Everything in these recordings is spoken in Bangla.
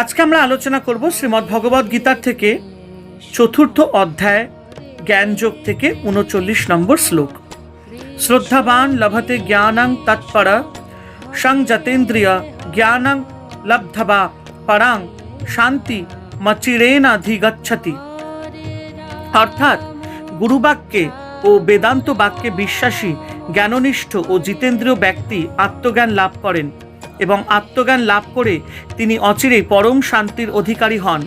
আজকে আমরা আলোচনা করব শ্রীমদ্ ভগবদ্ গীতার থেকে চতুর্থ অধ্যায়, জ্ঞানযোগ থেকে উনচল্লিশ নম্বর শ্লোক। শ্রদ্ধাবান লভতে জ্ঞানাং তৎপরা সংযতেন্দ্রিয় জ্ঞানাং লব্ধবা পরাং, শান্তি মচিরেনাধিগচ্ছতি অর্থাৎ গুরুবাক্যে ও বেদান্ত বাক্যে বিশ্বাসী, জ্ঞাননিষ্ঠ ও জিতেন্দ্রীয় ব্যক্তি আত্মজ্ঞান লাভ করেন। এবং আত্মজ্ঞান লাভ করে তিনি অচিরেই পরম শান্তির অধিকারী হন।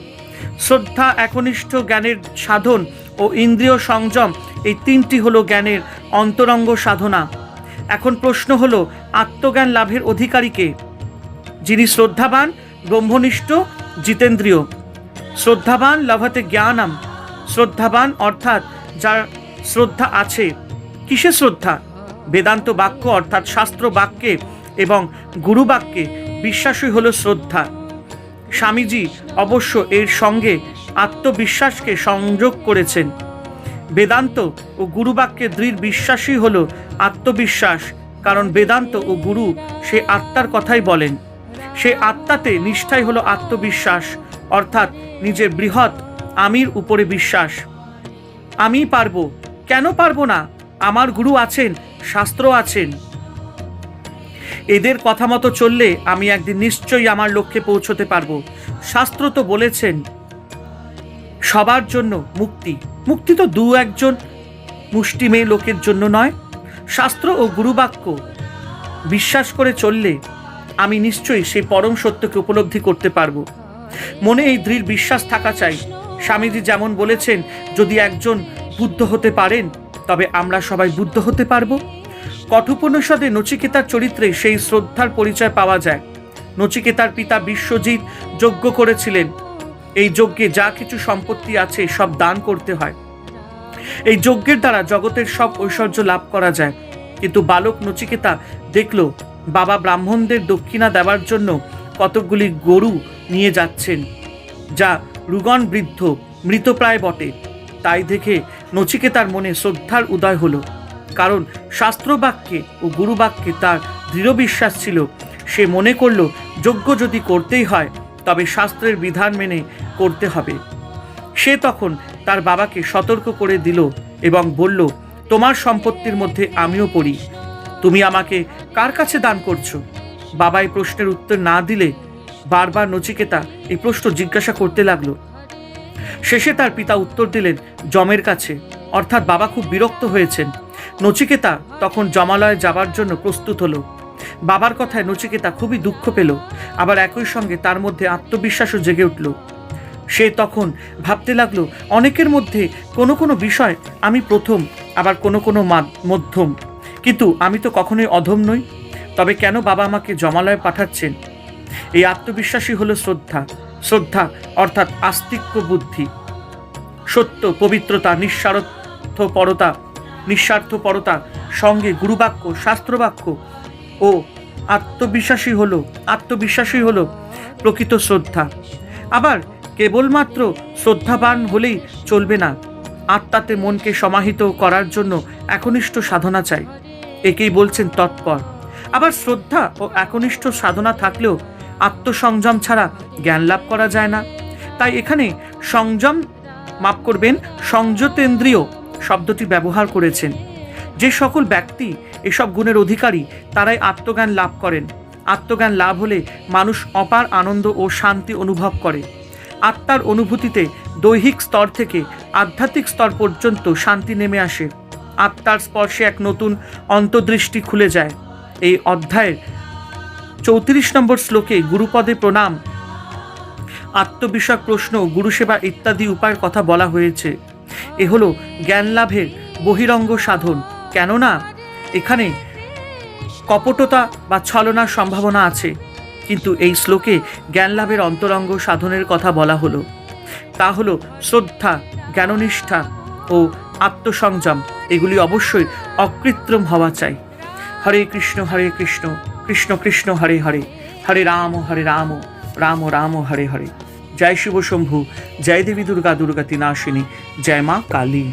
শ্রদ্ধা, একনিষ্ঠ জ্ঞানের সাধন ও ইন্দ্রিয় সংযম এই তিনটি হলো জ্ঞানের অন্তরঙ্গ সাধনা। এখন প্রশ্ন হলো, আত্মজ্ঞান লাভের অধিকারীকে যিনি শ্রদ্ধাবান, ব্রহ্মনিষ্ঠ, জিতেন্দ্রীয়। শ্রদ্ধাবান লভতে জ্ঞানাম। শ্রদ্ধাবান অর্থাৎ যার শ্রদ্ধা আছে। কিসে শ্রদ্ধা? বেদান্ত বাক্য অর্থাৎ শাস্ত্র বাক্যে এবং গুরু বাক্যে বিশ্বাসই হলো শ্রদ্ধা। স্বামীজি অবশ্য এর সঙ্গে আত্মবিশ্বাসকে সংযোগ করেছেন। বেদান্ত ও গুরুবাক্যে দৃঢ় বিশ্বাসই হলো আত্মবিশ্বাস, কারণ বেদান্ত ও গুরু সে আত্মার কথাই বলেন। সে আত্মাতে নিষ্ঠাই হলো আত্মবিশ্বাস, অর্থাৎ নিজের বৃহৎ আমির উপরে বিশ্বাস। আমি পারব, কেন পারব না? আমার গুরু আছেন, শাস্ত্র আছেন। এদের কথা মতো চললে আমি একদিন নিশ্চয়ই আমার লক্ষ্যে পৌঁছতে পারব। শাস্ত্র তো বলেছেন, সবার জন্য মুক্তি। মুক্তি তো দু একজন মুষ্টিমেয় লোকের জন্য নয়। শাস্ত্র ও গুরুবাক্য বিশ্বাস করে চললে আমি নিশ্চয়ই সেই পরম সত্যকে উপলব্ধি করতে পারব। মনে এই দৃঢ় বিশ্বাস থাকা চাই। স্বামীজি যেমন বলেছেন, যদি একজন বুদ্ধ হতে পারেন, তবে আমরা সবাই বুদ্ধ হতে পারব। কঠোপনিষদে নচিকেতার চরিত্রে সেই শ্রদ্ধার পরিচয় পাওয়া যায়। নচিকেতার পিতা বিশ্বজিৎ যজ্ঞ করেছিলেন। এই যজ্ঞে যা কিছু সম্পত্তি আছে সব দান করতে হয়। এই যজ্ঞের দ্বারা জগতের সব ঐশ্বর্য লাভ করা যায়। কিন্তু বালক নচিকেতা দেখল, বাবা ব্রাহ্মণদের দক্ষিণা দেওয়ার জন্য কতকগুলি গরু নিয়ে যাচ্ছেন, যা রুগণ বৃদ্ধ, মৃতপ্রায় বটে। তাই দেখে নচিকেতার মনে শ্রদ্ধার উদয় হলো। কারণ শাস্ত্রবাক্যে ও গুরুবাক্যে তার দৃঢ় বিশ্বাস ছিল। সে মনে করল, যজ্ঞ যদি করতেই হয়, তবে শাস্ত্রের বিধান মেনে করতে হবে। সে তখন তার বাবাকে সতর্ক করে দিল এবং বলল, তোমার সম্পত্তির মধ্যে আমিও পড়ি। তুমি আমাকে কার কাছে দান করছ? বাবা এই প্রশ্নের উত্তর না দিলে বারবার নচিকেতা এই প্রশ্ন জিজ্ঞাসা করতে লাগল। শেষে তার পিতা উত্তর দিলেন, জমের কাছে। অর্থাৎ বাবা খুব বিরক্ত হয়েছেন। নচিকেতা তখন জমালয়ে যাবার জন্য প্রস্তুত হলো। বাবার কথায় নচিকেতা খুবই দুঃখ পেল, আবার একই সঙ্গে তার মধ্যে আত্মবিশ্বাসও জেগে উঠল। সে তখন ভাবতে লাগল, অনেকের মধ্যে কোনো কোনো বিষয় আমি প্রথম, আবার কোনো কোনো মধ্যম। কিন্তু আমি তো কখনোই অধম নই। তবে কেন বাবা আমাকে জমালয়ে পাঠাচ্ছেন? এই আত্মবিশ্বাসই হলো শ্রদ্ধা। শ্রদ্ধা অর্থাৎ আস্তিক্য বুদ্ধি। সত্য, পবিত্রতা, নিঃস্বার্থপরতা নিঃস্বার্থপরতা, সঙ্গে গুরুবাক্য, শাস্ত্রবাক্য ও আত্মবিশ্বাসী হলো আত্মবিশ্বাসী হলো প্রকৃত শ্রদ্ধা। আবার কেবলমাত্র শ্রদ্ধাবান হলেই চলবে না। আত্মাতে মনকে সমাহিত করার জন্য একনিষ্ঠ সাধনা চাই। একেই বলছেন তৎপর। আবার শ্রদ্ধা ও একনিষ্ঠ সাধনা থাকলেও আত্মসংযম ছাড়া জ্ঞান লাভ করা যায় না। তাই এখানে সংযম মাফ করবেন, সংযতেন্দ্রিয় শব্দটি ব্যবহার করেছেন। যে সকল ব্যক্তি এসব গুণের অধিকারী, তারাই আত্মজ্ঞান লাভ করেন। আত্মজ্ঞান লাভ হলে মানুষ অপার আনন্দ ও শান্তি অনুভব করে। আত্মার অনুভূতিতে দৈহিক স্তর থেকে আধ্যাত্মিক স্তর পর্যন্ত শান্তি নেমে আসে। আত্মার স্পর্শে এক নতুন অন্তর্দৃষ্টি খুলে যায়। এই অধ্যায়ের চৌত্রিশ নম্বর শ্লোকে গুরুপদে প্রণাম, আত্মবিষয়ক প্রশ্ন, গুরুসেবা ইত্যাদি উপায়ের কথা বলা হয়েছে। এ হলো জ্ঞান লাভের বহিরঙ্গ সাধন। কেননা এখানে কপটতা বা ছলনার সম্ভাবনা আছে। কিন্তু এই শ্লোকে জ্ঞান লাভের অন্তরঙ্গ সাধনের কথা বলা হলো। তা হলো শ্রদ্ধা, জ্ঞাননিষ্ঠা ও আত্মসংযম। এগুলি অবশ্যই অকৃত্রিম হওয়া চাই। হরে কৃষ্ণ হরে কৃষ্ণ কৃষ্ণ কৃষ্ণ, হরে হরে। হরে রাম হরে রাম রাম রাম, হরে হরে। জয় শিব শম্ভু জয় দেবী দুর্গা দুর্গা তিনাশিনী জয় মা কালী।